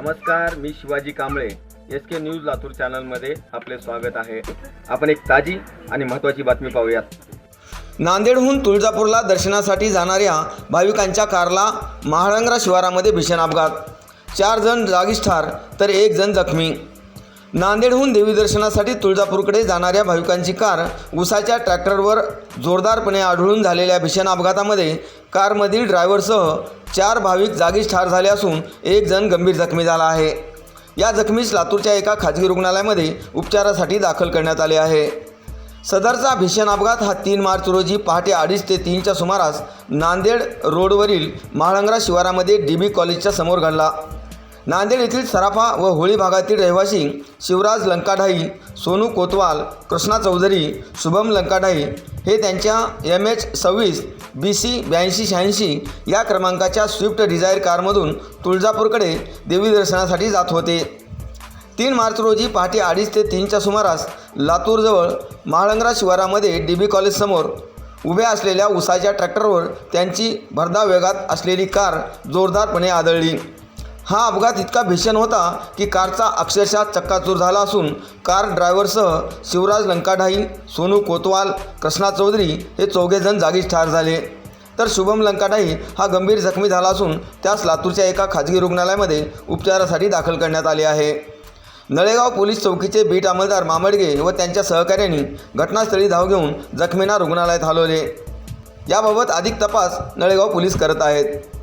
नमस्कार मी Shivaji Kamble. S K news Latur चॅनलमध्ये आपले स्वागत आहे. आपण एक ताजी आणि महत्त्वाची बातमी पाहूयात. नांदेडहून तुळजापूरला दर्शनासाठी जाणाऱ्या भाविकांच्या कारला महाळंगरा शिवारामध्ये भीषण अपघात. चार जण जागीच ठार तर एक जण जखमी. नांदेडहून देवी दर्शनासाठी तुळजापूरकडे जाणाऱ्या भाविकांची कार उसाच्या ट्रॅक्टरवर जोरदारपणे आढळून झालेल्या भीषण अपघातामध्ये कारमधील ड्रायव्हरसह चार भाविक जागीच ठार झाले असून एक जण गंभीर जखमी झाला आहे. या जखमीस लातूरच्या एका खाजगी रुग्णालयामध्ये उपचारासाठी दाखल करण्यात आले आहे. सदरचा भीषण अपघात हा तीन मार्च रोजी पहाटे अडीच ते तीनच्या सुमारास नांदेड रोडवरील महाळंगरा शिवारामध्ये डी बी कॉलेजच्या समोर घडला. नांदेड येथील सराफा व होळी भागातील रहिवासी शिवराज लंकाढाई सोनू कोतवाल कृष्णा चौधरी शुभम लंकाढाई हे त्यांच्या एम एच सव्वीस बी सी ब्याऐंशी शहाऐंशी या क्रमांकाच्या स्विफ्ट डिझायर कारमधून तुळजापूरकडे देवी दर्शनासाठी जात होते. तीन मार्च रोजी पहाटे अडीच ते तीनच्या सुमारास लातूरजवळ महाळंगरा शिवारामध्ये डी बी कॉलेजसमोर उभ्या असलेल्या उसाच्या ट्रॅक्टरवर त्यांची भरधाव वेगात असलेली कार जोरदारपणे आदळली. हा अपघात इतका भीषण होता की कारचा अक्षरशः चक्काचूर झाला असून कार ड्रायव्हरसह शिवराज लंकाढाई सोनू कोतवाल कृष्णा चौधरी हे चौघेजण जागीच ठार झाले. तर शुभम लंकाढाई हा गंभीर जखमी झाला असून त्यास लातूरच्या एका खाजगी रुग्णालयामध्ये उपचारासाठी दाखल करण्यात आले आहे. नळेगाव पोलीस चौकीचे बीट अंमलदार मामडगे व त्यांच्या सहकाऱ्यांनी घटनास्थळी धाव घेऊन जखमींना रुग्णालयात हलवले. याबाबत अधिक तपास नळेगाव पोलीस करत आहेत.